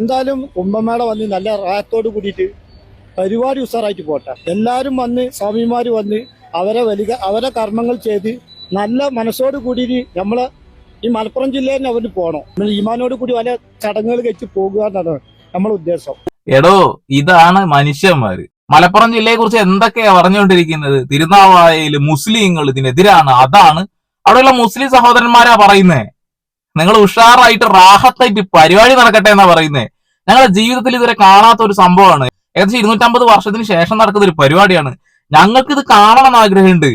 എന്തായാലും കുംഭമേള വന്ന് നല്ല റായത്തോട് കൂടിയിട്ട് പരിപാടി ഉഷാറായിട്ട് പോട്ടെ. എല്ലാവരും വന്ന് സ്വാമിമാർ വന്ന് അവരെ വലിയ അവരെ കർമ്മങ്ങൾ ചെയ്ത് നല്ല മനസ്സോട് കൂടിയിട്ട് നമ്മളെ ഈ മലപ്പുറം ജില്ലയിൽ തന്നെ അവർ പോകണം നമ്മൾ ഈമാനോട് കൂടി പല ചടങ്ങുകൾ കഴിച്ച് പോകുക എന്നാണ് നമ്മളെ ഉദ്ദേശം. എടോ ഇതാണ് മനുഷ്യന്മാര്. മലപ്പുറം ജില്ലയെ കുറിച്ച് എന്തൊക്കെയാ പറഞ്ഞുകൊണ്ടിരിക്കുന്നത്? തിരുനാവായയിൽ മുസ്ലിങ്ങൾ ഇതിനെതിരാണ്. അതാണ് അവിടെയുള്ള മുസ്ലിം സഹോദരന്മാരാ പറയുന്നേ. നിങ്ങൾ ഉഷാറായിട്ട് റാഹത്തായിട്ട് പരിപാടി നടക്കട്ടെ എന്നാ പറയുന്നേ. ഞങ്ങളുടെ ജീവിതത്തിൽ ഇതുവരെ കാണാത്ത ഒരു സംഭവമാണ്. ഏകദേശം ഇരുന്നൂറ്റമ്പത് വർഷത്തിന് ശേഷം നടക്കുന്ന ഒരു പരിപാടിയാണ്. ഞങ്ങൾക്ക് ഇത് കാണണം എന്ന് ആഗ്രഹമുണ്ട്.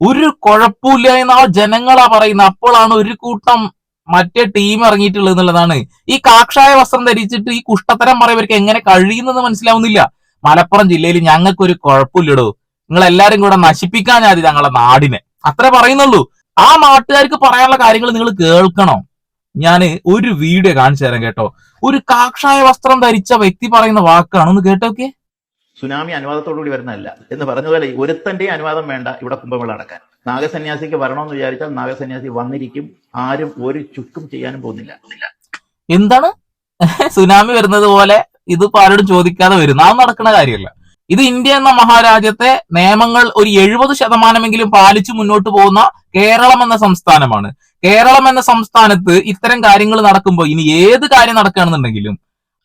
ഒരു കുഴപ്പമില്ല എന്ന് ജനങ്ങളാ പറയുന്നത്. അപ്പോഴാണ് ഒരു കൂട്ടം മറ്റേ ടീം ഇറങ്ങിയിട്ടുള്ളത് എന്നുള്ളതാണ്. ഈ കാക്ഷായ വസ്ത്രം ധരിച്ചിട്ട് ഈ കുഷ്ടത്തരം പറയുന്നവർക്ക് എങ്ങനെ കഴിയുന്നെന്ന് മനസ്സിലാവുന്നില്ല. മലപ്പുറം ജില്ലയിൽ ഞങ്ങൾക്ക് ഒരു കുഴപ്പമില്ലടോ. നിങ്ങൾ എല്ലാരും കൂടെ നശിപ്പിക്കാൻ ഞാൻ ഞങ്ങളുടെ നാടിനെ. അത്ര പറയുന്നുള്ളൂ. ആ നാട്ടുകാർക്ക് പറയാനുള്ള കാര്യങ്ങൾ നിങ്ങൾ കേൾക്കണം. ഞാൻ ഒരു വീഡിയോ കാണിച്ചു തരാം കേട്ടോ. ഒരു കാക്ഷായ വസ്ത്രം ധരിച്ച വ്യക്തി പറയുന്ന വാക്കാണ്. ഒന്ന് കേട്ടോക്കെ സുനാമി അനുവാദത്തോടുകൂടി വരുന്നതല്ല. എന്ന് പറഞ്ഞതുപോലെ ഒരുത്തന്റെ അനുവാദം വേണ്ട ഇവിടെ കുംഭമേള നടക്കാൻ. നാഗസന്യാസിക്ക് വരണമെന്ന് വിചാരിച്ചാൽ നാഗസന്യാസി വന്നിരിക്കും. ആരും ഒരു ചുക്കും ചെയ്യാനും പോകുന്നില്ല. എന്താണ്? സുനാമി വരുന്നത് പോലെ ഇത് പലരും ചോദിക്കാതെ വരും. നാം നടക്കുന്ന കാര്യമല്ല. ഇത് ഇന്ത്യ എന്ന മഹാരാജ്യത്തെ നിയമങ്ങൾ ഒരു എഴുപത് ശതമാനമെങ്കിലും പാലിച്ചു മുന്നോട്ട് പോകുന്ന കേരളം എന്ന സംസ്ഥാനമാണ്. കേരളം എന്ന സംസ്ഥാനത്ത് ഇത്തരം കാര്യങ്ങൾ നടക്കുമ്പോൾ ഇനി ഏത് കാര്യം നടക്കുകയാണെന്നുണ്ടെങ്കിലും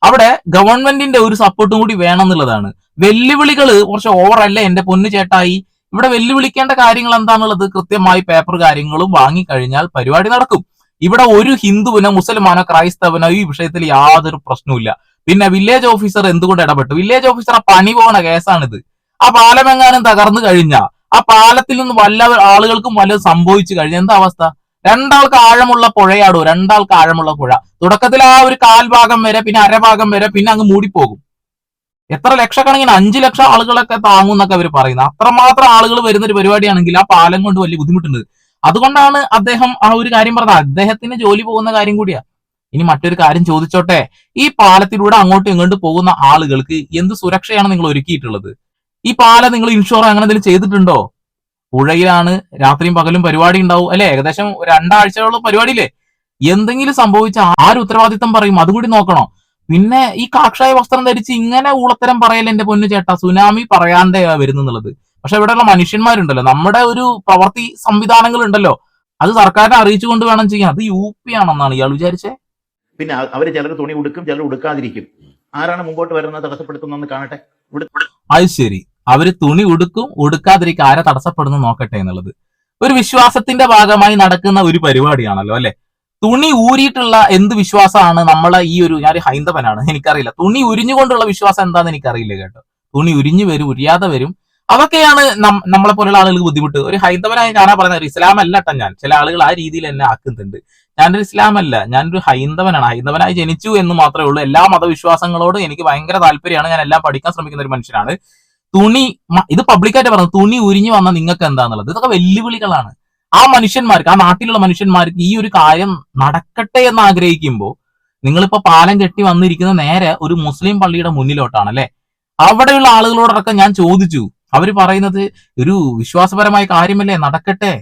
അവിടെ ഗവൺമെന്റിന്റെ ഒരു സപ്പോർട്ടും കൂടി വേണം എന്നുള്ളതാണ്. വെല്ലുവിളികൾ കുറച്ച് ഓവറല്ലേ എന്റെ പൊന്നു ചേട്ടായി. ഇവിടെ വെല്ലുവിളിക്കേണ്ട കാര്യങ്ങൾ എന്താണുള്ളത് കൃത്യമായി പേപ്പർ കാര്യങ്ങളും വാങ്ങിക്കഴിഞ്ഞാൽ പരിപാടി നടക്കും. ഇവിടെ ഒരു ഹിന്ദുവിനോ മുസൽമാനോ ക്രൈസ്തവനോ ഈ വിഷയത്തിൽ യാതൊരു പ്രശ്നവുമില്ല. പിന്നെ വില്ലേജ് ഓഫീസർ എന്തുകൊണ്ട് ഇടപെട്ടു? വില്ലേജ് ഓഫീസർ ആ പണി പോണ കേസാണിത് ആ പാലമെങ്ങാനും തകർന്നു കഴിഞ്ഞ ആ പാലത്തിൽ നിന്ന് വല്ല ആളുകൾക്കും വല്ലതും സംഭവിച്ചു കഴിഞ്ഞ എന്താ അവസ്ഥ? രണ്ടാൾക്ക് ആഴമുള്ള പുഴയാടോ? രണ്ടാൾക്ക് ആഴമുള്ള പുഴ. തുടക്കത്തിൽ ആ ഒരു കാൽഭാഗം വരെ പിന്നെ അരഭാഗം വരെ പിന്നെ അങ്ങ് മൂടിപ്പോകും. എത്ര ലക്ഷക്കണക്കിന് അഞ്ചു ലക്ഷം ആളുകളൊക്കെ താങ്ങും എന്നൊക്കെ അവർ പറയുന്നത് അത്രമാത്രം ആളുകൾ വരുന്ന ഒരു പരിപാടിയാണെങ്കിൽ ആ പാലം കൊണ്ട് വലിയ ബുദ്ധിമുട്ടുണ്ട്. അതുകൊണ്ടാണ് അദ്ദേഹം ആ ഒരു കാര്യം പറഞ്ഞത്. അദ്ദേഹത്തിന് ജോലി പോകുന്ന കാര്യം കൂടിയാ. ഇനി മറ്റൊരു കാര്യം ചോദിച്ചോട്ടെ? ഈ പാലത്തിലൂടെ അങ്ങോട്ടും ഇങ്ങോട്ടും പോകുന്ന ആളുകൾക്ക് എന്ത് സുരക്ഷയാണ് നിങ്ങൾ ഒരുക്കിയിട്ടുള്ളത്? ഈ പാലം നിങ്ങൾ ഇൻഷുർ അങ്ങനെ എന്തെങ്കിലും ചെയ്തിട്ടുണ്ടോ? പുഴയിലാണ് രാത്രിയും പകലും പരിപാടി ഉണ്ടാവും അല്ലെ? ഏകദേശം രണ്ടാഴ്ചയോളം പരിപാടിയില്ലേ? എന്തെങ്കിലും സംഭവിച്ച ആര് ഉത്തരവാദിത്തം പറയും? അതുകൂടി നോക്കണോ. പിന്നെ ഈ കാക്ഷായ വസ്ത്രം ധരിച്ച് ഇങ്ങനെ ഊളത്തരം പറയൽ എന്റെ പൊന്നു ചേട്ടാ സുനാമി പറയാണ്ടേ വരുന്നുള്ളത് പക്ഷെ ഇവിടെയുള്ള മനുഷ്യന്മാരുണ്ടല്ലോ. നമ്മുടെ ഒരു പ്രവർത്തി സംവിധാനങ്ങൾ ഉണ്ടല്ലോ അത് സർക്കാരിനെ അറിയിച്ചുകൊണ്ട് വേണം ചെയ്യാൻ. അത് യു പി ആണെന്നാണ് ഇയാൾ വിചാരിച്ചേ? പിന്നെ അവർ ചിലർ തുണി ഉടുക്കും ചിലർ ഉടുക്കാതിരിക്കും. ആരാണ് മുമ്പോട്ട് വരുന്നത് തടസ്സപ്പെടുത്തുന്നതെന്ന് കാണട്ടെ? അത് ശരി. അവർ തുണി ഉടുക്കും ഉടുക്കാതിരിക്കും. ആരെ തടസ്സപ്പെടുന്നു നോക്കട്ടെ എന്നുള്ളത്. ഒരു വിശ്വാസത്തിന്റെ ഭാഗമായി നടക്കുന്ന ഒരു പരിപാടിയാണല്ലോ അല്ലെ? തുണി ഊരിയിട്ടുള്ള എന്ത് വിശ്വാസമാണ് നമ്മളെ ഈ ഒരു ഞാൻ ഹൈന്ദവനാണ് എനിക്കറിയില്ല. തുണി ഉരിഞ്ഞുകൊണ്ടുള്ള വിശ്വാസം എന്താന്ന് എനിക്കറിയില്ല കേട്ടോ. തുണി ഉരിഞ്ഞു വരും ഉരിയാതെ വരും. അതൊക്കെയാണ് നമ്മളെ പോലുള്ള ആളുകൾക്ക് ബുദ്ധിമുട്ട്. ഒരു ഹൈന്ദവനായി ഞാനാ പറയുന്നത് ഇസ്ലാം അല്ല കേട്ടോ ഞാൻ. ചില ആളുകൾ ആ രീതിയിൽ എന്നെ ആക്കുന്നുണ്ട്. ഞാനൊരു ഇസ്ലാം അല്ല ഞാനൊരു ഹൈന്ദവനാണ്. ഹൈന്ദവനായി ജനിച്ചു എന്ന് മാത്രമേ ഉള്ളൂ. എല്ലാ മതവിശ്വാസങ്ങളോടും എനിക്ക് ഭയങ്കര താല്പര്യമാണ്. ഞാൻ എല്ലാം പഠിക്കാൻ ശ്രമിക്കുന്ന ഒരു മനുഷ്യനാണ്. തുണി ഇത് പബ്ലിക്കായിട്ട് പറഞ്ഞു തുണി ഉരിഞ്ഞു വന്ന നിങ്ങൾക്ക് എന്താന്നുള്ളത്? ഇതൊക്കെ വെല്ലുവിളികളാണ്. ആ മനുഷ്യന്മാർക്ക് ആ നാട്ടിലുള്ള മനുഷ്യന്മാർക്ക് ഈ ഒരു കാര്യം നടക്കട്ടെ എന്ന് ആഗ്രഹിക്കുമ്പോൾ നിങ്ങളിപ്പോ പാലം കെട്ടി വന്നിരിക്കുന്ന നേരെ ഒരു മുസ്ലിം പള്ളിയുടെ മുന്നിലോട്ടാണ് അല്ലെ? അവിടെയുള്ള ആളുകളോടൊക്കെ ഞാൻ ചോദിച്ചു അവർ പറയുന്നത് ഒരു വിശ്വാസപരമായ കാര്യമല്ലേ നടക്കട്ടെ.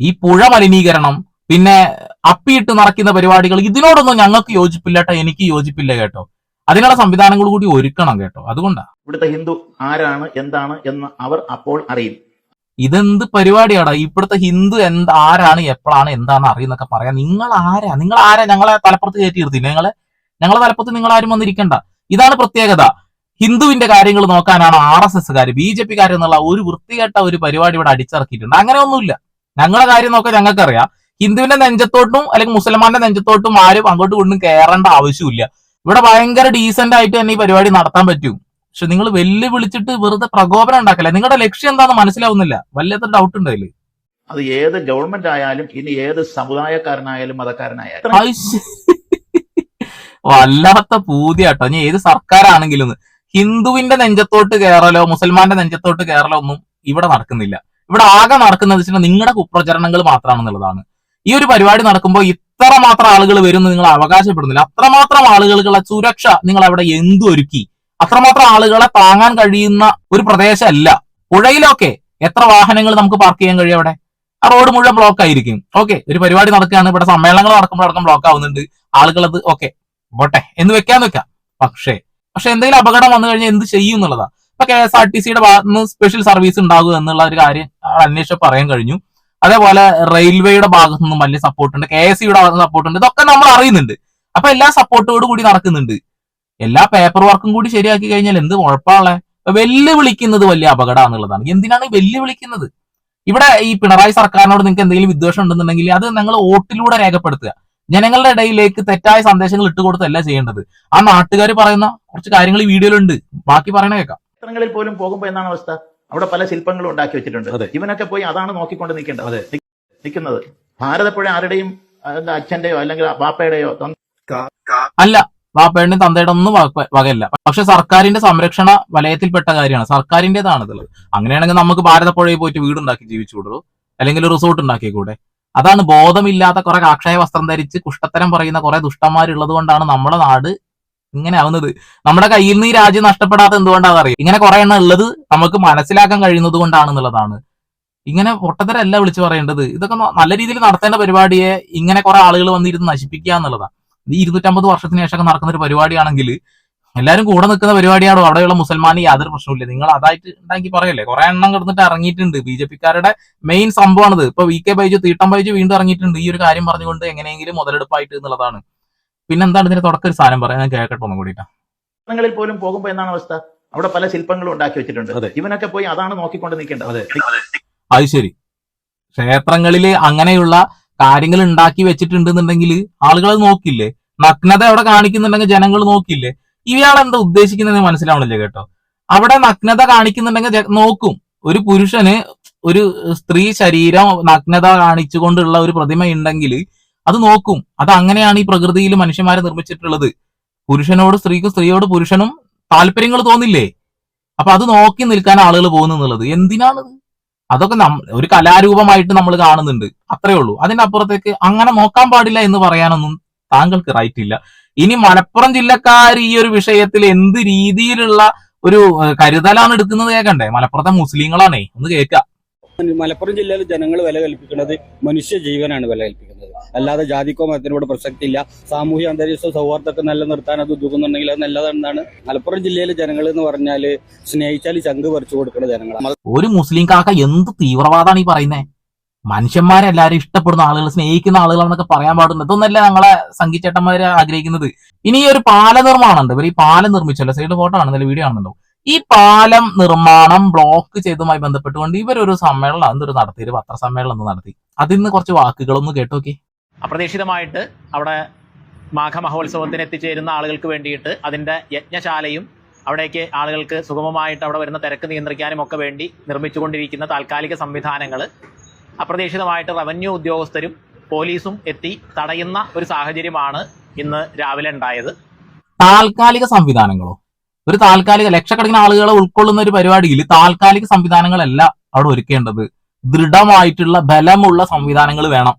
ഈ പുഴ മലിനീകരണം പിന്നെ അപ്പിയിട്ട് നടക്കുന്ന പരിപാടികൾ ഇതിനോടൊന്നും ഞങ്ങൾക്ക് യോജിപ്പില്ല കേട്ടോ എനിക്ക് യോജിപ്പില്ല കേട്ടോ. അതിനുള്ള സംവിധാനങ്ങൾ കൂടി ഒരുക്കണം കേട്ടോ അതുകൊണ്ടാ. ഇവിടുത്തെ ഹിന്ദു ആരാണ് എന്താണ് എന്ന് അവർ അപ്പോൾ അറിയും. ഇതെന്ത് പരിപാടിയാടാ? ഇവിടുത്തെ ഹിന്ദു എന്ത് ആരാണ് എപ്പോഴാണ് എന്താണ് അറിയുന്നൊക്കെ പറയാം. നിങ്ങൾ ആരാ? നിങ്ങൾ ആരാ? ഞങ്ങളെ തലപ്പുറത്ത് കയറ്റി ഇരുത്തി ഞങ്ങളെ ഞങ്ങളെ തലപ്പുറത്ത് നിങ്ങൾ ആരും വന്നിരിക്കണ്ട. ഇതാണ് പ്രത്യേകത. ഹിന്ദുവിന്റെ കാര്യങ്ങൾ നോക്കാനാണ് ആർ എസ് എസ്സുകാർ ബി ജെ പിക്കാർ എന്നുള്ള ഒരു വൃത്തികെട്ട ഒരു പരിപാടി ഇവിടെ അടിച്ചിറക്കിയിട്ടുണ്ട്. അങ്ങനെ ഒന്നുമില്ല. ഞങ്ങളെ കാര്യം നോക്കാൻ ഞങ്ങൾക്കറിയാം. ഹിന്ദുവിന്റെ നെഞ്ചത്തോട്ടും അല്ലെങ്കിൽ മുസൽമാന്റെ നെഞ്ചത്തോട്ടും ആരും അങ്ങോട്ട് കൊണ്ടും കയറേണ്ട ആവശ്യമില്ല. ഇവിടെ ഭയങ്കര ഡീസന്റ് ആയിട്ട് തന്നെ ഈ പരിപാടി നടത്താൻ പറ്റും. പക്ഷെ നിങ്ങൾ വെല്ലുവിളിച്ചിട്ട് വെറുതെ പ്രകോപനം ഉണ്ടാക്കില്ല? നിങ്ങളുടെ ലക്ഷ്യം എന്താണെന്ന് മനസ്സിലാവുന്നില്ല. വല്ലാത്ത ഡൗട്ട് ഉണ്ട് അതിൽ? അത് ഏത് ഗവൺമെന്റ് ആയാലും ഇനി ഏത് സമുദായക്കാരനായാലും മതക്കാരനായാലും. വല്ലാത്ത പൂതിയാട്ടോ. ഇനി ഏത് സർക്കാരാണെങ്കിലും. ഹിന്ദുവിന്റെ നെഞ്ചത്തോട്ട് കയറലോ മുസൽമാന്റെ നെഞ്ചത്തോട്ട് കയറലോ ഒന്നും ഇവിടെ നടക്കുന്നില്ല. ഇവിടെ ആകെ നടക്കുന്നത് വെച്ചാൽ നിങ്ങളുടെ കുപ്രചരണങ്ങൾ മാത്രമാണെന്നുള്ളതാണ്. ഈ ഒരു പരിപാടി നടക്കുമ്പോൾ ഇത്ര മാത്രം ആളുകൾ വരും നിങ്ങൾ അവകാശപ്പെടുന്നില്ല. അത്രമാത്രം ആളുകൾക്കുള്ള സുരക്ഷ നിങ്ങൾ അവിടെ എന്തൊരുക്കി അത്രമാത്രം ആളുകളെ താങ്ങാൻ കഴിയുന്ന ഒരു പ്രദേശമല്ല. പുഴയിലൊക്കെ എത്ര വാഹനങ്ങൾ നമുക്ക് പാർക്ക് ചെയ്യാൻ കഴിയും അവിടെ? ആ റോഡ് മുഴുവൻ ബ്ലോക്ക് ആയിരിക്കും. ഓക്കെ ഒരു പരിപാടി നടക്കുകയാണ്. ഇവിടെ സമ്മേളനങ്ങൾ നടക്കുമ്പോൾ അടക്കം ബ്ലോക്ക് ആവുന്നുണ്ട്. ആളുകൾ അത് ഓക്കെ പോട്ടെ. എന്ന് വെക്കാൻ വെക്കാം. പക്ഷേ പക്ഷെ എന്തെങ്കിലും അപകടം വന്നു കഴിഞ്ഞാൽ എന്ത് ചെയ്യും എന്നുള്ളതാണ് ഇപ്പൊ കെ എസ് ആർ ടി സിയുടെ ഭാഗത്ത് നിന്ന് സ്പെഷ്യൽ സർവീസ് ഉണ്ടാകുക എന്നുള്ള ഒരു കാര്യം അന്വേഷിച്ച് പറയാൻ കഴിഞ്ഞു. അതേപോലെ റെയിൽവേയുടെ ഭാഗത്തു നിന്നും വലിയ സപ്പോർട്ട് ഉണ്ട്. കെ എസ് സിയുടെ ഭാഗത്ത് സപ്പോർട്ട് ഉണ്ട്. ഇതൊക്കെ നമ്മൾ അറിയുന്നുണ്ട്. അപ്പൊ എല്ലാ സപ്പോർട്ടോട് കൂടി നടക്കുന്നുണ്ട്. എല്ലാ പേപ്പർ വർക്കും കൂടി ശരിയാക്കി കഴിഞ്ഞാൽ എന്ത് കുഴപ്പമുള്ള വെല്ലുവിളിക്കുന്നത് വലിയ അപകടമാണെന്നുള്ളതാണ് എന്തിനാണ് വെല്ലുവിളിക്കുന്നത്? ഇവിടെ ഈ പിണറായി സർക്കാരിനോട് നിങ്ങൾക്ക് എന്തെങ്കിലും വിദ്വേഷം ഉണ്ടെന്നുണ്ടെങ്കിൽ അത് നിങ്ങൾ വോട്ടിലൂടെ രേഖപ്പെടുത്തുക. ജനങ്ങളുടെ ഇടയിലേക്ക് തെറ്റായ സന്ദേശങ്ങൾ ഇട്ടുകൊടുത്തല്ല ചെയ്യേണ്ടത്. ആ നാട്ടുകാർ പറയുന്ന കുറച്ച് കാര്യങ്ങൾ ഈ വീഡിയോയിലുണ്ട്. ബാക്കി പറയണ കേൾക്കാം ചിത്രങ്ങളിൽ പോലും പോകുമ്പോൾ എന്താണ് അവസ്ഥ? അവിടെ പല ശില്പങ്ങളും ഉണ്ടാക്കി വെച്ചിട്ടുണ്ട്. ഇവനൊക്കെ പോയി അതാണ് നോക്കിക്കൊണ്ട് നിൽക്കേണ്ടത്. നിൽക്കുന്നത്. ഭാരതപ്പുഴ ആരുടെയും അച്ഛന്റെയോ അല്ലെങ്കിൽ ബാപ്പയുടെയോ അല്ല വാപ്പയുടെ തന്തയുടെ ഒന്നും വക- വകയല്ല. പക്ഷെ സർക്കാരിന്റെ സംരക്ഷണ വലയത്തിൽപ്പെട്ട കാര്യമാണ്. സർക്കാരിന്റേതാണ് ഇതുള്ളത് അങ്ങനെയാണെങ്കിൽ നമുക്ക് ഭാരതപ്പുഴയിൽ പോയിട്ട് വീടുണ്ടാക്കി ജീവിച്ചുകൂടൂ അല്ലെങ്കിൽ റിസോർട്ട് റിസോർട്ട് ഉണ്ടാക്കിക്കൂടെ? അതാണ് ബോധമില്ലാത്ത കുറെ കാക്ഷായ വസ്ത്രം ധരിച്ച് കുഷ്ടത്തരം പറയുന്ന കുറെ ദുഷ്ടന്മാരുള്ളത് കൊണ്ടാണ് നമ്മുടെ നാട് ഇങ്ങനെ ആവുന്നത്. നമ്മുടെ കയ്യിൽ നിന്ന് ഈ രാജ്യം നഷ്ടപ്പെടാത്ത എന്തുകൊണ്ടാണെന്ന് അറിയാം? ഇങ്ങനെ കുറെ എണ്ണം ഉള്ളത് നമുക്ക് മനസ്സിലാക്കാൻ കഴിയുന്നത് കൊണ്ടാണെന്നുള്ളതാണ് ഇങ്ങനെ പൊട്ടത്തരല്ല വിളിച്ചു പറയേണ്ടത്. ഇതൊക്കെ നല്ല രീതിയിൽ നടത്തേണ്ട പരിപാടിയെ ഇങ്ങനെ കുറെ ആളുകൾ വന്നിരുന്ന് നശിപ്പിക്കുക എന്നുള്ളതാണ്. ഈ ഇരുന്നൂറ്റമ്പത് വർഷത്തിന് ശേഷം നടക്കുന്ന ഒരു പരിപാടിയാണെങ്കിൽ എല്ലാവരും കൂടെ നിൽക്കുന്ന പരിപാടിയാണോ? അവിടെയുള്ള മുസൽമാന് യാതൊരു പ്രശ്നമില്ല നിങ്ങൾ അതായിട്ട് ഉണ്ടാക്കി പറയല്ലേ? കുറെ എണ്ണം കിടന്നിട്ട് ഇറങ്ങിയിട്ടുണ്ട്. ബി ജെ പിക്കാരുടെ മെയിൻ സംഭവമാണിത്. ഇപ്പൊ വി കെ ബൈജു തീട്ടം ബൈജു വീണ്ടും ഇറങ്ങിയിട്ടുണ്ട്. ഈ ഒരു കാര്യം പറഞ്ഞുകൊണ്ട് എങ്ങനെയെങ്കിലും മുതലെടുപ്പായിട്ട് എന്നുള്ളതാണ്. പിന്നെന്താണ് ഇതിന്റെ തുടക്കം? ഒരു സാധനം പറയാൻ ഞാൻ കേൾക്കട്ടെ ഒന്നും കൂടിയിട്ട്. ക്ഷേത്രങ്ങളിൽ പോലും പോകുമ്പോൾ എന്താണ് അവസ്ഥ? അവിടെ പല ശില്പങ്ങളും ഉണ്ടാക്കി വെച്ചിട്ടുണ്ട്. ഇവനൊക്കെ പോയി അതാണ് നോക്കിക്കൊണ്ട് നിൽക്കേണ്ടത്. അതെ. അത് ശരി. ക്ഷേത്രങ്ങളിൽ അങ്ങനെയുള്ള കാര്യങ്ങൾ ഉണ്ടാക്കി വെച്ചിട്ടുണ്ടെന്നുണ്ടെങ്കിൽ ആളുകൾ അത് നോക്കില്ലേ? നഗ്നത അവിടെ കാണിക്കുന്നുണ്ടെങ്കിൽ ജനങ്ങൾ നോക്കില്ലേ? ഇയാൾ എന്താ ഉദ്ദേശിക്കുന്നത് മനസ്സിലാവണില്ല കേട്ടോ. അവിടെ നഗ്നത കാണിക്കുന്നുണ്ടെങ്കിൽ നോക്കും. ഒരു പുരുഷന് ഒരു സ്ത്രീ ശരീരം നഗ്നത കാണിച്ചുകൊണ്ടുള്ള ഒരു പ്രതിമ ഉണ്ടെങ്കിൽ അത് നോക്കും. അത് അങ്ങനെയാണ് ഈ പ്രകൃതിയിൽ മനുഷ്യന്മാരെ നിർമ്മിച്ചിട്ടുള്ളത്. പുരുഷനോട് സ്ത്രീക്കും സ്ത്രീയോട് പുരുഷനും താല്പര്യങ്ങൾ തോന്നില്ലേ? അപ്പൊ അത് നോക്കി നിൽക്കാൻ ആളുകൾ പോകുന്നു എന്നുള്ളത്. എന്തിനാണത് അതൊക്കെ ഒരു കലാരൂപമായിട്ട് നമ്മൾ കാണുന്നുണ്ട്. അത്രേ ഉള്ളൂ. അതിന്റെ അപ്പുറത്തേക്ക് അങ്ങനെ നോക്കാൻ പാടില്ല എന്ന് പറയാനൊന്നും താങ്കൾക്ക് റൈറ്റ് ഇല്ല. ഇനി മലപ്പുറം ജില്ലക്കാർ ഈ ഒരു വിഷയത്തിൽ എന്ത് രീതിയിലുള്ള ഒരു കരുതലാണ് എടുക്കുന്നത് കേൾക്കണ്ടേ മലപ്പുറത്തെ മുസ്ലിങ്ങളാണേ ഒന്ന് കേൾക്കാം മലപ്പുറം ജില്ലയിൽ ജനങ്ങൾ വില കൽപ്പിക്കുന്നത് മനുഷ്യ ജീവനാണ് വില കൽപ്പിക്കുന്നത്. അല്ലാതെ ജാതിക്കോ മതത്തിനോട് പ്രസക്തി ഇല്ല സാമൂഹ്യ അന്തരീക്ഷ സൗഹാർദ്ദമൊക്കെ നിലനിർത്താൻ അത് ഉദ്യോഗുന്നുണ്ടെങ്കിൽ അത് നല്ലതെന്നാണ് മലപ്പുറം ജില്ലയിലെ ജനങ്ങൾ എന്ന് പറഞ്ഞാൽ സ്നേഹിച്ചാൽ ചങ്ക് പറിച്ചു കൊടുക്കുന്ന ജനങ്ങളാണ്. ഒരു മുസ്ലിം കാക്ക എന്ത് തീവ്രവാദമാണ് ഈ പറയുന്നത് മനുഷ്യന്മാരെല്ലാരും ഇഷ്ടപ്പെടുന്ന ആളുകൾ സ്നേഹിക്കുന്ന ആളുകളാണെന്നൊക്കെ പറയാൻ പാടുന്നത് ഇതൊന്നല്ല ഞങ്ങളെ സംഗീതേട്ടന്മാര് ആഗ്രഹിക്കുന്നത്? ഇനി ഈ ഒരു പാല നിർമ്മാണം ഉണ്ട് ഇവർ ഈ പാലം നിർമ്മിച്ചല്ലോ. സൈഡ് ഫോട്ടോ കാണുന്നില്ല വീഡിയോ ആണെന്നുണ്ടോ ഈ പാലം നിർമ്മാണം ബ്ലോക്ക് ചെയ്തുമായി ബന്ധപ്പെട്ടുകൊണ്ട് ഇവരൊരു സമ്മേളനം എന്തൊരു നടത്തി ഒരു പത്രസമ്മേളനം ഒന്ന് നടത്തി. അതിൽ നിന്ന് കുറച്ച് വാക്കുകളൊന്ന് കേട്ടോക്കി. അപ്രതീക്ഷിതമായിട്ട് അവിടെ മാഘമഹോത്സവത്തിന് എത്തിച്ചേരുന്ന ആളുകൾക്ക് വേണ്ടിയിട്ട് അതിന്റെ യജ്ഞശാലയും അവിടേക്ക് ആളുകൾക്ക് സുഗമമായിട്ട് അവിടെ വരുന്ന തിരക്ക് നിയന്ത്രിക്കാനും ഒക്കെ വേണ്ടി നിർമ്മിച്ചുകൊണ്ടിരിക്കുന്ന താൽക്കാലിക സംവിധാനങ്ങൾ അപ്രതീക്ഷിതമായിട്ട് റവന്യൂ ഉദ്യോഗസ്ഥരും പോലീസും എത്തി തടയുന്ന ഒരു സാഹചര്യമാണ് ഇന്ന് രാവിലെ ഉണ്ടായത്. താൽക്കാലിക സംവിധാനങ്ങളോ? ഒരു താൽക്കാലിക ലക്ഷക്കണക്കിന് ആളുകളെ ഉൾക്കൊള്ളുന്ന ഒരു പരിപാടിയിൽ താൽക്കാലിക സംവിധാനങ്ങളല്ല അവിടെ ഒരുക്കേണ്ടത്. ദൃഢമായിട്ടുള്ള ബലമുള്ള സംവിധാനങ്ങൾ വേണം.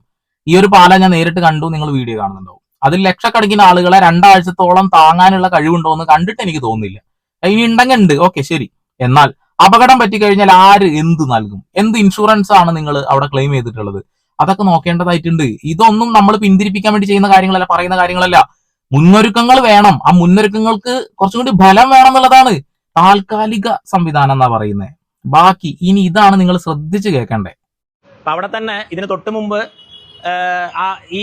ഈ ഒരു പാലം ഞാൻ നേരിട്ട് കണ്ടു നിങ്ങൾ വീഡിയോ കാണുന്നുണ്ടാവും. അതിൽ ലക്ഷക്കണക്കിന് ആളുകളെ രണ്ടാഴ്ചത്തോളം താങ്ങാനുള്ള കഴിവുണ്ടോ എന്ന് കണ്ടിട്ട് എനിക്ക് തോന്നുന്നില്ല. ഇനി ഉണ്ടെങ്കിൽ ഉണ്ട്. ഓക്കെ ശരി. എന്നാൽ അപകടം പറ്റിക്കഴിഞ്ഞാൽ ആര് എന്ത് നൽകും? എന്ത് ഇൻഷുറൻസ് ആണ് നിങ്ങൾ അവിടെ ക്ലെയിം ചെയ്തിട്ടുള്ളത്? അതൊക്കെ നോക്കേണ്ടതായിട്ടുണ്ട്. ഇതൊന്നും നമ്മൾ പിന്തിരിപ്പിക്കാൻ വേണ്ടി ചെയ്യുന്ന കാര്യങ്ങളല്ല പറയുന്ന കാര്യങ്ങളല്ല. മുന്നൊരുക്കങ്ങൾ വേണം. ആ മുന്നൊരുക്കങ്ങൾക്ക് കുറച്ചും കൂടി ബലം വേണം എന്നുള്ളതാണ് താൽക്കാലിക സംവിധാനം എന്നാ പറയുന്നത് ബാക്കി ഇനി ഇതാണ് നിങ്ങൾ ശ്രദ്ധിച്ചു കേൾക്കണ്ടേ. അവിടെ തന്നെ ഇതിന് തൊട്ട് മുമ്പ് ഈ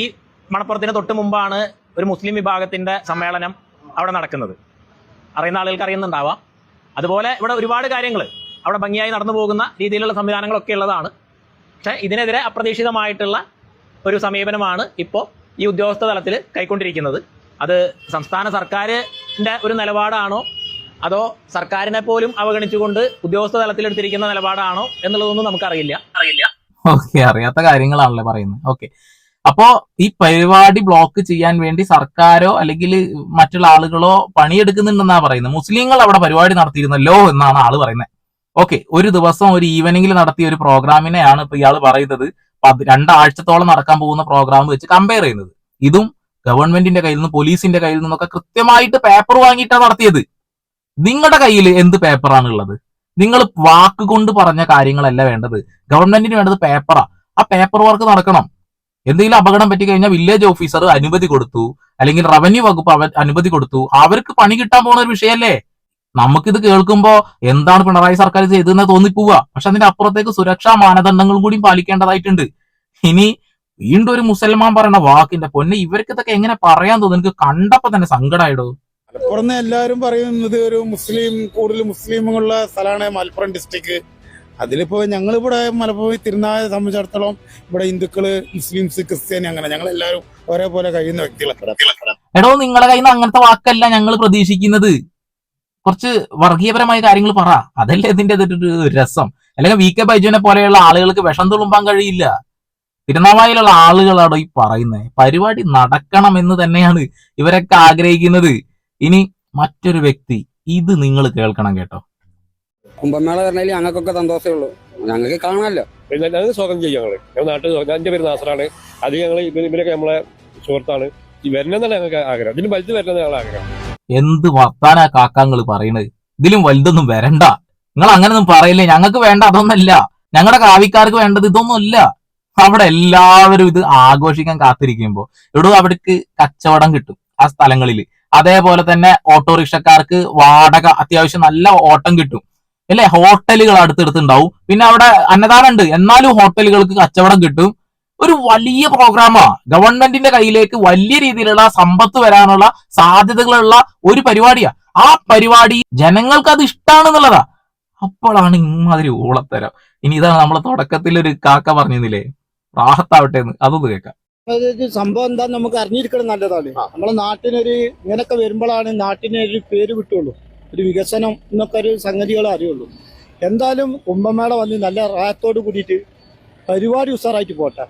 മണപ്പുറത്തിന് തൊട്ട് മുമ്പാണ് ഒരു മുസ്ലിം വിഭാഗത്തിന്റെ സമ്മേളനം അവിടെ നടക്കുന്നത്. അറിയുന്ന ആളുകൾക്ക് അറിയുന്നുണ്ടാവാം. അതുപോലെ ഇവിടെ ഒരുപാട് കാര്യങ്ങൾ അവിടെ ഭംഗിയായി നടന്നു പോകുന്ന രീതിയിലുള്ള സംവിധാനങ്ങളൊക്കെ ഉള്ളതാണ്. പക്ഷേ ഇതിനെതിരെ അപ്രതീക്ഷിതമായിട്ടുള്ള ഒരു സമീപനമാണ് ഇപ്പോൾ ഈ ഉദ്യോഗസ്ഥ തലത്തിൽ കൈക്കൊണ്ടിരിക്കുന്നത്. അത് സംസ്ഥാന സർക്കാരിന്റെ ഒരു നിലപാടാണോ? അതോ സർക്കാരിനെ പോലും അവഗണിച്ചുകൊണ്ട് ഉദ്യോഗസ്ഥ തലത്തിൽ എടുത്തിരിക്കുന്ന നിലപാടാണോ എന്നുള്ളതൊന്നും നമുക്കറിയില്ല. അറിയില്ല ഓക്കെ അറിയാത്ത കാര്യങ്ങളാണല്ലേ പറയുന്നത്. ഓക്കെ. അപ്പോ ഈ പരിപാടി ബ്ലോക്ക് ചെയ്യാൻ വേണ്ടി സർക്കാരോ അല്ലെങ്കിൽ മറ്റുള്ള ആളുകളോ പണിയെടുക്കുന്നുണ്ടെന്നാ പറയുന്നത്. മുസ്ലിങ്ങൾ അവിടെ പരിപാടി നടത്തിയിരുന്നല്ലോ എന്നാണ് ആൾ പറയുന്നത്. ഓക്കെ ഒരു ദിവസം ഒരു ഈവനിങ്ങിൽ നടത്തിയ ഒരു പ്രോഗ്രാമിനെയാണ് ഇപ്പൊ ഇയാൾ പറയുന്നത്. രണ്ടാഴ്ചത്തോളം നടക്കാൻ പോകുന്ന പ്രോഗ്രാം വെച്ച് കമ്പയർ ചെയ്യുന്നത്. ഇതും ഗവൺമെന്റിന്റെ കയ്യിൽ നിന്ന് പോലീസിന്റെ കയ്യിൽ നിന്നൊക്കെ കൃത്യമായിട്ട് പേപ്പർ വാങ്ങിയിട്ടാണ് നടത്തിയത്. നിങ്ങളുടെ കയ്യിൽ എന്ത് പേപ്പറാണ് ഉള്ളത്? നിങ്ങൾ വാക്കുകൊണ്ട് പറഞ്ഞ കാര്യങ്ങളല്ല വേണ്ടത്. ഗവൺമെന്റിന് വേണ്ടത് പേപ്പറാ ആ. പേപ്പർ വർക്ക് നടക്കണം. എന്തെങ്കിലും അപകടം പറ്റി കഴിഞ്ഞാൽ വില്ലേജ് ഓഫീസർ അനുമതി കൊടുത്തു. അല്ലെങ്കിൽ റവന്യൂ വകുപ്പ് അവ അനുമതി കൊടുത്തു. അവർക്ക് പണി കിട്ടാൻ പോകുന്ന ഒരു വിഷയമല്ലേ നമുക്കിത് കേൾക്കുമ്പോൾ എന്താണ് പിണറായി സർക്കാർ ചെയ്തതെന്ന് തോന്നിപ്പോവുക പക്ഷെ അതിന്റെ അപ്പുറത്തേക്ക് സുരക്ഷാ മാനദണ്ഡങ്ങളും കൂടി പാലിക്കേണ്ടതായിട്ടുണ്ട്. ഇനി വീണ്ടും ഒരു മുസൽമാൻ പറയുന്ന വാക്കിന്റെ പൊന്നെ ഇവർക്ക് ഇതൊക്കെ എങ്ങനെ പറയാൻ തോന്നുന്നു എനിക്ക് കണ്ടപ്പോ തന്നെ സങ്കടമായിടോ മലപ്പുറം എല്ലാവരും പറയുന്നത് ഒരു മുസ്ലിം കൂടുതൽ മുസ്ലിമുള്ള സ്ഥലമാണ് മലപ്പുറം ഡിസ്ട്രിക്ട് അതിലിപ്പോ ഞങ്ങളിവിടെ മലപ്പുറം തിരുനാളെ സംബന്ധിച്ചിടത്തോളം ഇവിടെ ഹിന്ദുക്കൾ മുസ്ലിംസ് ക്രിസ്ത്യാനി അങ്ങനെ ഞങ്ങൾ എല്ലാവരും ഒരേപോലെ കഴിയുന്ന വ്യക്തികളെ എടോ നിങ്ങളെ കയ്യിൽ നിന്ന് അങ്ങനത്തെ വാക്കല്ല ഞങ്ങൾ പ്രതീക്ഷിക്കുന്നത്. കുറച്ച് വർഗീയപരമായ കാര്യങ്ങൾ പറ. അതല്ലേ ഇതിന്റെ രസം. അല്ലെങ്കിൽ വി കെ ബൈജുവിനെ പോലെയുള്ള ആളുകൾക്ക് വിഷം തുളുമ്പാൻ കഴിയില്ല. തിരുനാവായിലുള്ള ആളുകളാണോ ഈ പറയുന്നത് പരിപാടി നടക്കണം എന്ന് തന്നെയാണ് ഇവരൊക്കെ ആഗ്രഹിക്കുന്നത്. ഇനി മറ്റൊരു വ്യക്തി ഇത് നിങ്ങൾ കേൾക്കണം കേട്ടോ. കുംഭമേള പറഞ്ഞാൽ ഞങ്ങൾക്കൊക്കെ സന്തോഷമേ ഉള്ളൂ. ഞങ്ങൾക്ക് കാണാമല്ലോ. പിന്നെ ഞങ്ങൾ സ്വാഗതം ചെയ്യും ഞങ്ങൾ നാട്ടിൽ എന്റെ പേര് നാസറാണ്. അത് ഞങ്ങൾ ഇവരൊക്കെ നമ്മളെ സുഹൃത്താണ്. ഈ വരണമെന്നാണ് ഞങ്ങൾക്ക് ആഗ്രഹം. ഇതിന് വലുത് വരണമെന്ന് ഞങ്ങൾ ആഗ്രഹം. എന്ത് വർത്താനാ കാക്കാങ്ങൾ പറയണത്? ഇതിലും വലുതൊന്നും വരണ്ട. നിങ്ങൾ അങ്ങനൊന്നും പറയില്ലേ? ഞങ്ങൾക്ക് വേണ്ട അതൊന്നല്ല. ഞങ്ങളുടെ കാവിക്കാർക്ക് വേണ്ടത് ഇതൊന്നുമല്ല. അവിടെ എല്ലാവരും ഇത് ആഘോഷിക്കാൻ കാത്തിരിക്കുമ്പോ ഇവിടെ അവിടേക്ക് കച്ചവടം കിട്ടും ആ സ്ഥലങ്ങളിൽ അതേപോലെ തന്നെ ഓട്ടോറിക്ഷക്കാർക്ക് വാടക അത്യാവശ്യം നല്ല ഓട്ടം കിട്ടും. അല്ലെ ഹോട്ടലുകൾ അടുത്തടുത്തുണ്ടാവും. പിന്നെ അവിടെ അന്നദാനം ഉണ്ട് എന്നാലും ഹോട്ടലുകൾക്ക് കച്ചവടം കിട്ടും. ഒരു വലിയ പ്രോഗ്രാമാ ഗവൺമെന്റിന്റെ കയ്യിലേക്ക് വലിയ രീതിയിലുള്ള സമ്പത്ത് വരാനുള്ള സാധ്യതകളുള്ള ഒരു പരിപാടിയാ. ആ പരിപാടി ജനങ്ങൾക്ക് അത് ഇഷ്ടമാണെന്നുള്ളതാ അപ്പോഴാണ് ഇമാതിരി ഊളത്തരം. ഇനി ഇതാണ് നമ്മളെ തുടക്കത്തിൽ ഒരു കാക്ക പറഞ്ഞില്ലേ റാഹത്താവട്ടെ എന്ന്. അതൊന്ന് കേൾക്കാം. സംഭവം എന്താ നമുക്ക് അറിഞ്ഞിരിക്കണം നല്ലതാണ് നമ്മളെ നാട്ടിനൊരു ഇങ്ങനൊക്കെ വരുമ്പോഴാണ് നാട്ടിനൊരു പേര് കിട്ടുള്ളൂ. ഒരു വികസനം എന്നൊക്കെ ഒരു സംഗതികൾ അറിയുള്ളൂ. എന്തായാലും കുംഭമേള വന്ന് നല്ല റായത്തോട് കൂടിയിട്ട് പരിപാടി ഉഷാറായിട്ട് പോട്ടെ.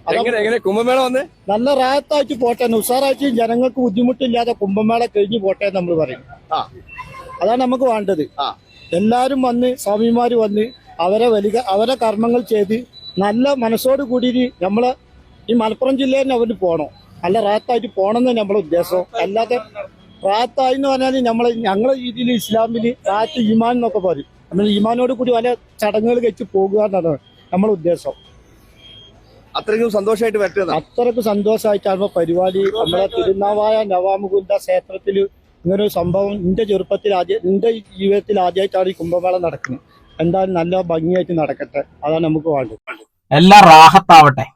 കുംഭമേള വന്ന്? നല്ല റായത്തായിട്ട് പോട്ടെ. ഉഷാറായിട്ട് ജനങ്ങൾക്ക് ബുദ്ധിമുട്ടില്ലാതെ കുംഭമേള കഴിഞ്ഞു പോട്ടെ നമ്മൾ പറയും. അതാണ് നമുക്ക് വേണ്ടത്. എല്ലാരും വന്ന് സ്വാമിമാര് വന്ന് അവരെ വലിയ അവരെ കർമ്മങ്ങൾ ചെയ്ത് നല്ല മനസ്സോട് കൂടി നമ്മളെ ഈ മലപ്പുറം ജില്ലയിൽ അവർ പോകണം നല്ല റാത്തായിട്ട് പോകണം എന്ന് നമ്മളെ ഉദ്ദേശം. അല്ലാതെ റാത്തായി എന്ന് പറഞ്ഞാൽ നമ്മളെ ഞങ്ങളെ രീതിയിൽ ഇസ്ലാമിന് റാത്ത് ഈമാൻ എന്നൊക്കെ പറയും. നമ്മൾ ഈമാനോട് കൂടി പല ചടങ്ങുകൾ കഴിച്ച് പോകുക എന്നാണ് നമ്മളെ ഉദ്ദേശം. അത്രയ്ക്കും സന്തോഷമായിട്ട് പറ്റുന്ന അത്രയ്ക്ക് സന്തോഷമായിട്ടാണ് പരിപാടി. നമ്മളെ തിരുനാവായ നവാമുകുന്ദ ക്ഷേത്രത്തിൽ ഇങ്ങനെ ഒരു സംഭവം നിന്റെ ചെറുപ്പത്തിൽ ആദ്യം നിന്റെ ജീവിതത്തിൽ ആദ്യമായിട്ടാണ് ഈ കുംഭമേള നടക്കുന്നത്. എന്തായാലും നല്ല ഭംഗിയായിട്ട് നടക്കട്ടെ. അതാണ് നമുക്ക് വേണ്ടത്. എല്ലാം റാഹത്താവട്ടെ.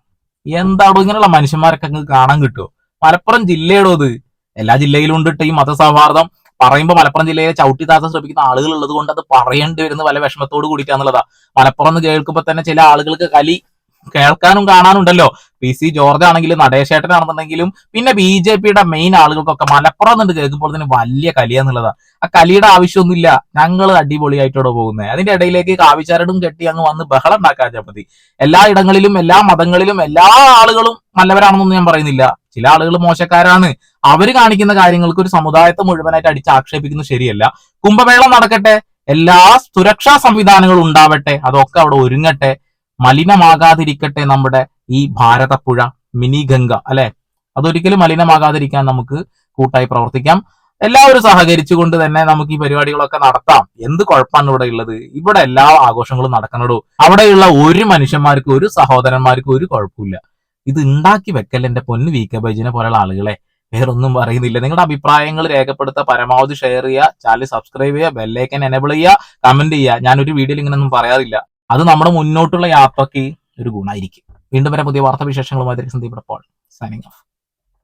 എന്താടോ ഇങ്ങനെയുള്ള മനുഷ്യന്മാരൊക്കെ അങ്ങ് കാണാൻ കിട്ടുമോ മലപ്പുറം ജില്ലയുടെ ഇത്? എല്ലാ ജില്ലയിലും ഉണ്ട് ഈ മതസൗഹാർദ്ദം. പറയുമ്പോൾ മലപ്പുറം ജില്ലയെ ചവിട്ടി താഴ്ത്താൻ ശ്രമിക്കുന്ന ആളുകൾ ഉള്ളത് കൊണ്ട് അത് പറയേണ്ടി വരുന്ന പല വിഷമത്തോട് കൂടിയിട്ടാന്നുള്ളതാ മലപ്പുറം എന്ന് കേൾക്കുമ്പോൾ തന്നെ ചില ആളുകൾക്ക് കലി കേൾക്കാനും കാണാനുണ്ടല്ലോ. പി സി ജോർജ് ആണെങ്കിലും നടേശേട്ടനാണെന്നുണ്ടെങ്കിലും പിന്നെ ബി ജെ പിയുടെ മെയിൻ ആളുകൾക്കൊക്കെ മലപ്പുറം എന്നുണ്ട് കേൾക്കുമ്പോൾ തന്നെ വലിയ കലിയാന്നുള്ളതാ ആ കലിയുടെ ആവശ്യമൊന്നുമില്ല. ഞങ്ങൾ അടിപൊളിയായിട്ടോടെ പോകുന്നത് അതിന്റെ ഇടയിലേക്ക് കാവിച്ചാരടും കെട്ടി അങ്ങ് വന്ന് ബഹളം ഉണ്ടാക്കാൻ മതി. എല്ലാ ഇടങ്ങളിലും എല്ലാ മതങ്ങളിലും എല്ലാ ആളുകളും നല്ലവരാണെന്നൊന്നും ഞാൻ പറയുന്നില്ല. ചില ആളുകൾ മോശക്കാരാണ്. അവർ കാണിക്കുന്ന കാര്യങ്ങൾക്ക് ഒരു സമുദായത്തെ മുഴുവനായിട്ട് അടിച്ച് ആക്ഷേപിക്കുന്നത് ശരിയല്ല. കുംഭമേള നടക്കട്ടെ. എല്ലാ സുരക്ഷാ സംവിധാനങ്ങളും ഉണ്ടാവട്ടെ. അതൊക്കെ അവിടെ ഒരുങ്ങട്ടെ. മലിനമാകാതിരിക്കട്ടെ നമ്മുടെ ഈ ഭാരതപ്പുഴ മിനി ഗംഗ അല്ലെ? അതൊരിക്കലും മലിനമാകാതിരിക്കാൻ നമുക്ക് കൂട്ടായി പ്രവർത്തിക്കാം. എല്ലാവരും സഹകരിച്ചുകൊണ്ട് തന്നെ നമുക്ക് ഈ പരിപാടികളൊക്കെ നടത്താം. എന്ത് കുഴപ്പമാണ് ഇവിടെ ഉള്ളത്? ഇവിടെ എല്ലാ ആഘോഷങ്ങളും നടക്കണടോ? അവിടെയുള്ള ഒരു മനുഷ്യന്മാർക്കും ഒരു സഹോദരന്മാർക്കും ഒരു കുഴപ്പമില്ല. ഇത് ഉണ്ടാക്കി വെക്കൽ എന്റെ പൊന്ന് വി കെ ബൈജിനെ പോലെയുള്ള ആളുകളെ? വേറൊന്നും പറയുന്നില്ല. നിങ്ങളുടെ അഭിപ്രായങ്ങൾ രേഖപ്പെടുത്തുക പരമാവധി ഷെയർ ചെയ്യുക ചാനൽ സബ്സ്ക്രൈബ് ചെയ്യുക ബെല്ലൈക്കൻ എനേബിൾ ചെയ്യുക കമന്റ് ചെയ്യുക. ഞാനൊരു വീഡിയോയിൽ ഇങ്ങനെയൊന്നും പറയാറില്ല. അത് നമ്മുടെ മുന്നോട്ടുള്ള യാത്രയ്ക്ക് ഒരു ഗുണമായിരിക്കും. വീണ്ടും വരെ പുതിയ വാർത്താ വിശേഷങ്ങളുമായി സന്ദീപ് പോൾ സൈനിങ് ഓഫ്